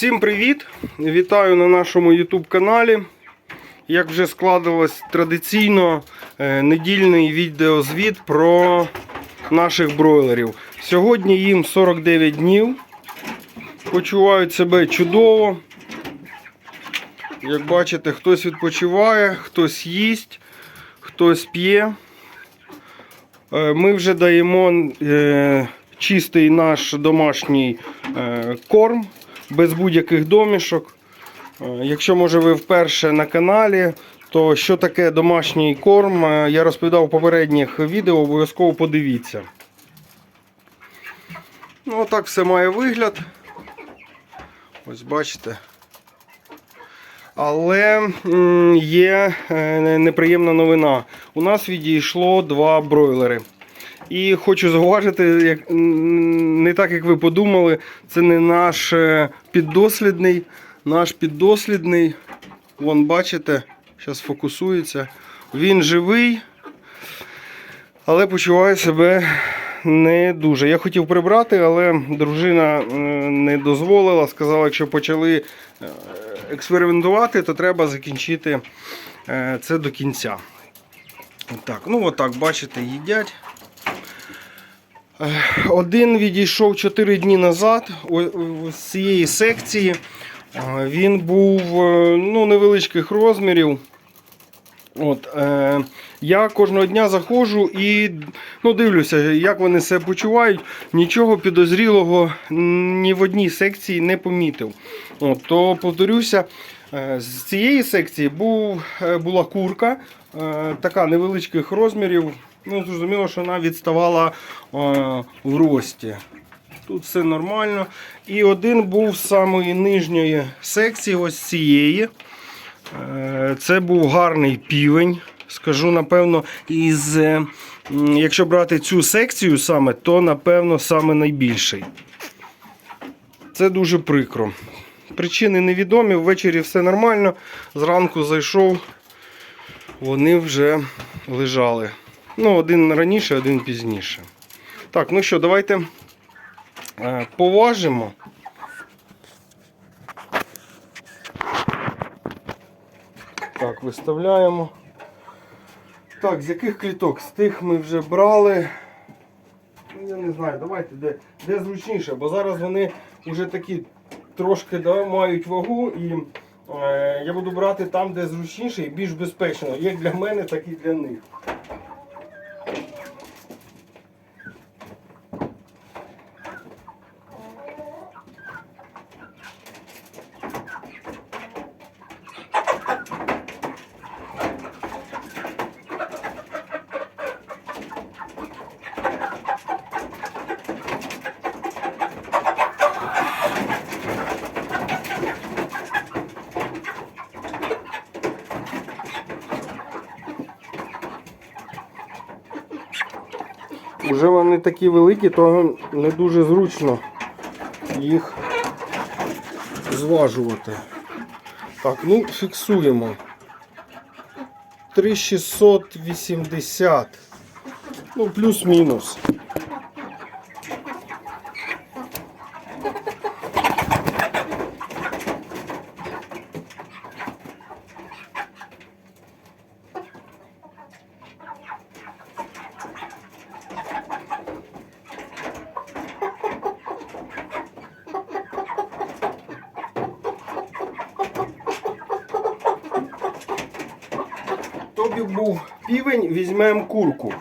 Всім привіт! Вітаю на нашому YouTube каналі. Як вже складалось традиційно, е, недільний відеозвіт про наших бройлерів. Сьогодні їм 49 днів. Почувають себе чудово. Як бачите, хтось відпочиває, хтось їсть, хтось п'є. Е, Ми вже даємо е, чистий наш домашній корм без будь-яких домішок. Е, Якщо може ви вперше на каналі, то що таке домашній корм, е, я розповідав у попередніх відео, обов'язково подивіться. Ну, отак все має вигляд. Ось бачите. Але є е, неприємна новина. У нас відійшло два бройлери. І хочу зауважити, як, не так як ви подумали, це не наш е, піддослідний. Наш піддослідний, вон бачите, зараз фокусується. Він живий, але почуває себе не дуже. Я хотів прибрати, але дружина е, не дозволила. Сказала, якщо почали е, експериментувати, то треба закінчити це до кінця. Так, ну отак, бачите, їдять. Один відійшов 4 дні назад з цієї секції. Е, Він був е, ну, невеличких розмірів. От, е, я кожного дня заходжу і ну, дивлюся, як вони себе почувають. Нічого підозрілого ні в одній секції не помітив. От, то повторюся, е, з цієї секції був, е, була курка, е, така невеличких розмірів. Ну, зрозуміло, що вона відставала е, в рості. Тут все нормально. І один був з самої нижньої секції, ось цієї. Е, Це був гарний півень. Скажу, напевно, із, е, якщо брати цю секцію саме, то напевно саме найбільший. Це дуже прикро. Причини невідомі, ввечері все нормально. Зранку зайшов, вони вже лежали. Ну, один раніше, один пізніше. Так, ну що, давайте е, поважимо. Так, виставляємо. Так, з яких кліток? З тих ми вже брали. Ну, Я не знаю, давайте де, де зручніше, бо зараз вони вже такі трошки да, мають вагу і е, я буду брати там, де зручніше і більш безпечно, як для мене, так і для них. Вже вони такі великі, то не дуже зручно їх зважувати. Так, ну фіксуємо. 3680. Ну, плюс-мінус. Тобі був півень, візьмемо курку.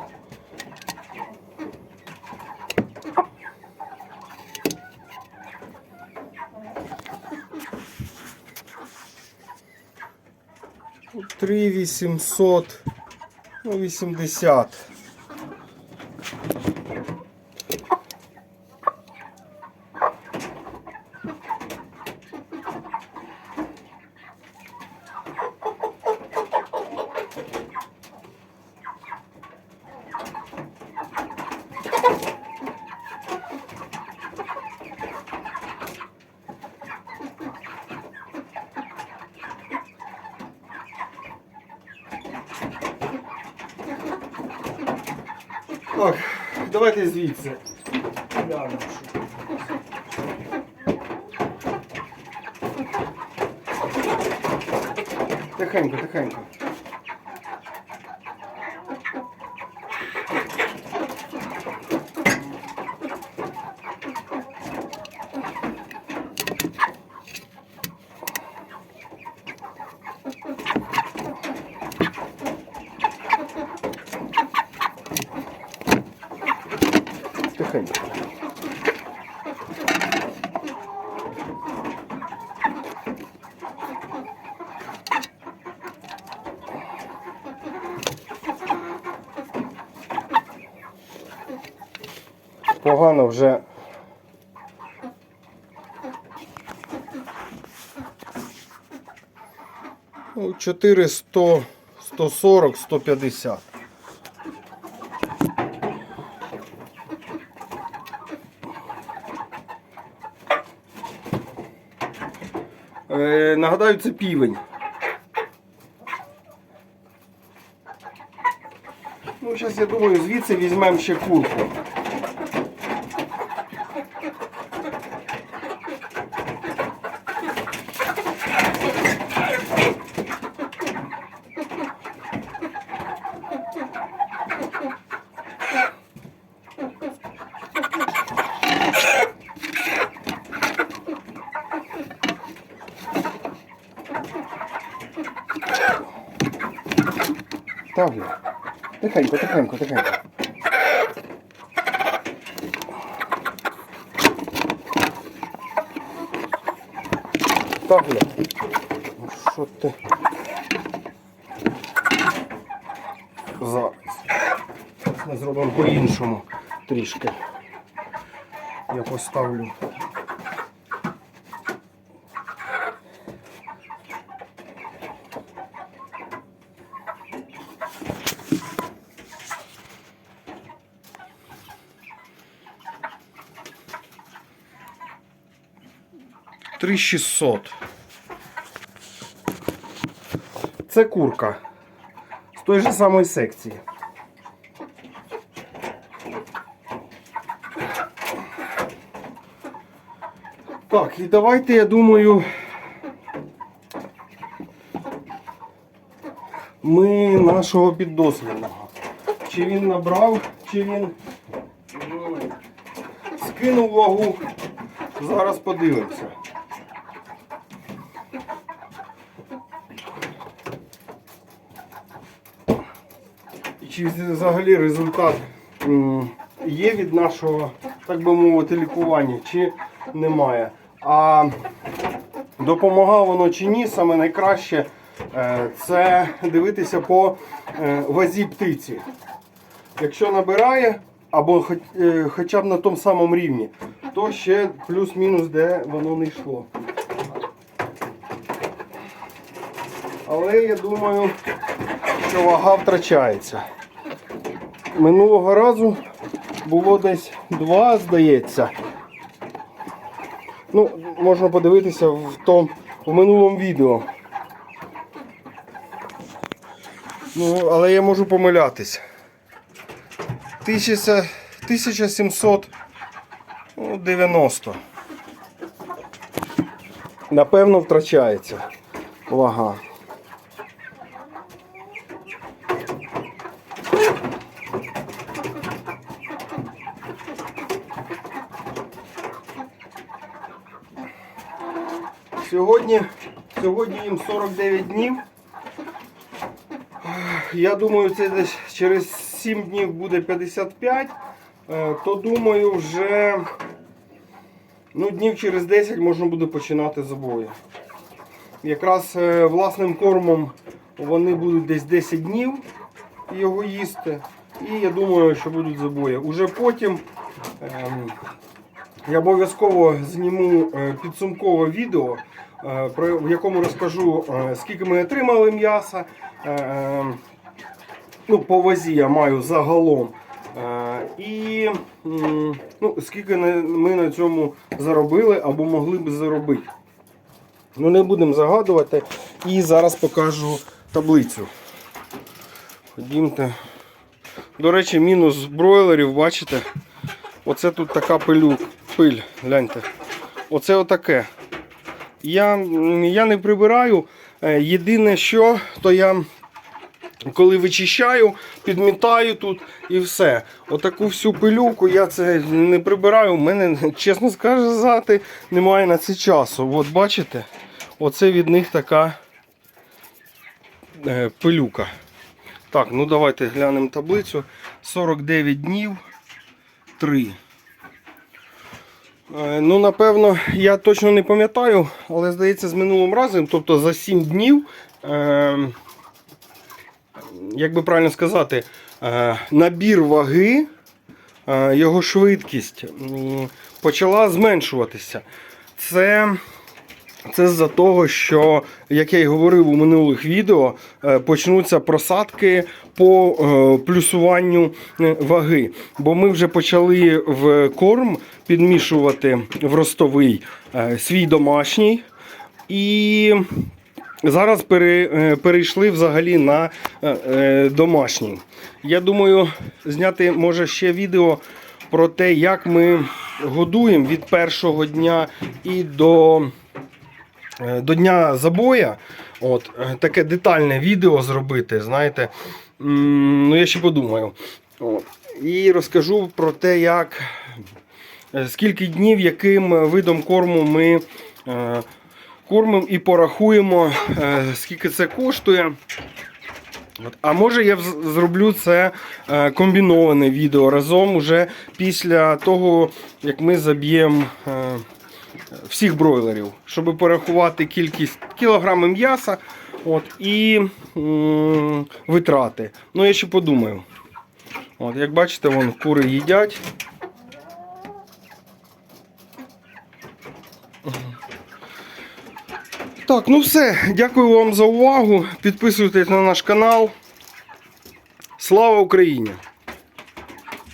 Три вісімсот, ну, вісімдесят. Так, давайте звідси. Глянемо. Тихенько, тихенько. Тихенько. Погано вже. Ну, 400, 140, 150. Е, нагадаю, це півень. Ну, зараз я думаю, звідси візьмемо ще курку. Ставлю. Тихенько, тихенько, тихенько. Ставлю. Ну що ти? Зараз. Ми зробимо по-іншому трішки. Я поставлю. Три 600. Це курка з той же самої секції. Так, і давайте, я думаю, ми нашого піддослідного. Чи він набрав, чи він скинув вагу. Зараз подивимося. Чи взагалі результат є від нашого, так би мовити, лікування, чи немає. А допомагало воно чи ні, саме найкраще е, це дивитися по е, вазі птиці. Якщо набирає, або е, хоча б на тому самому рівні, то ще плюс-мінус, де воно не йшло. Але я думаю, що вага втрачається. Минулого разу було десь 2, здається. Ну, можна подивитися в том, в минулому відео. Ну, але я можу помилятись. 1790. Напевно, втрачається вага. Сьогодні, сьогодні їм 49 днів. Я думаю, це десь через 7 днів буде 55, е, то думаю, вже ну, днів через 10 можна буде починати забої. Якраз е, власним кормом вони будуть десь 10 днів його їсти. І я думаю, що будуть забої. Уже потім ем, я обов'язково зніму е, підсумкове відео, е, в якому розкажу, е, скільки ми отримали м'яса. Ну, по вазі я маю загалом. І ну, скільки ми на цьому заробили або могли б заробити. Ну, не будемо загадувати. І зараз покажу таблицю. Ходімте. До речі, мінус бройлерів, бачите? Оце тут така пилю, пиль, гляньте. Оце отаке. Я, я не прибираю. Е, Єдине, що, то я коли вичищаю, підмітаю тут і все. Отаку всю пилюку я це не прибираю. У мене, чесно сказати, немає на це часу. От бачите, оце від них така е, пилюка. Так, ну давайте глянемо таблицю. 49 днів 3. Е, Ну, напевно, я точно не пам'ятаю, але здається, з минулим разом, тобто за 7 днів, е, як би правильно сказати, е, набір ваги, е, його швидкість почала зменшуватися. Це, це з-за того, що, як я й говорив у минулих відео, е, почнуться просадки по е, плюсуванню е, ваги. Бо ми вже почали в корм підмішувати в ростовий свій домашній. І зараз перейшли взагалі на домашній. Я думаю, зняти може ще відео про те, як ми годуємо від першого дня і до, до дня забоя. От, е, таке детальне відео зробити, знаєте. Ну, я ще подумаю. От. І розкажу про те, як е, скільки днів, яким видом корму ми е, кормимо і порахуємо, е, скільки це коштує. А може я зроблю це е, комбіноване відео разом уже після того, як ми заб'ємо е, всіх бройлерів, щоб порахувати кількість кілограми м'яса от, і м, витрати. Ну, я ще подумаю. От, як бачите, вон кури їдять. Так, ну все. Дякую вам за увагу. Підписуйтесь на наш канал. Слава Україні!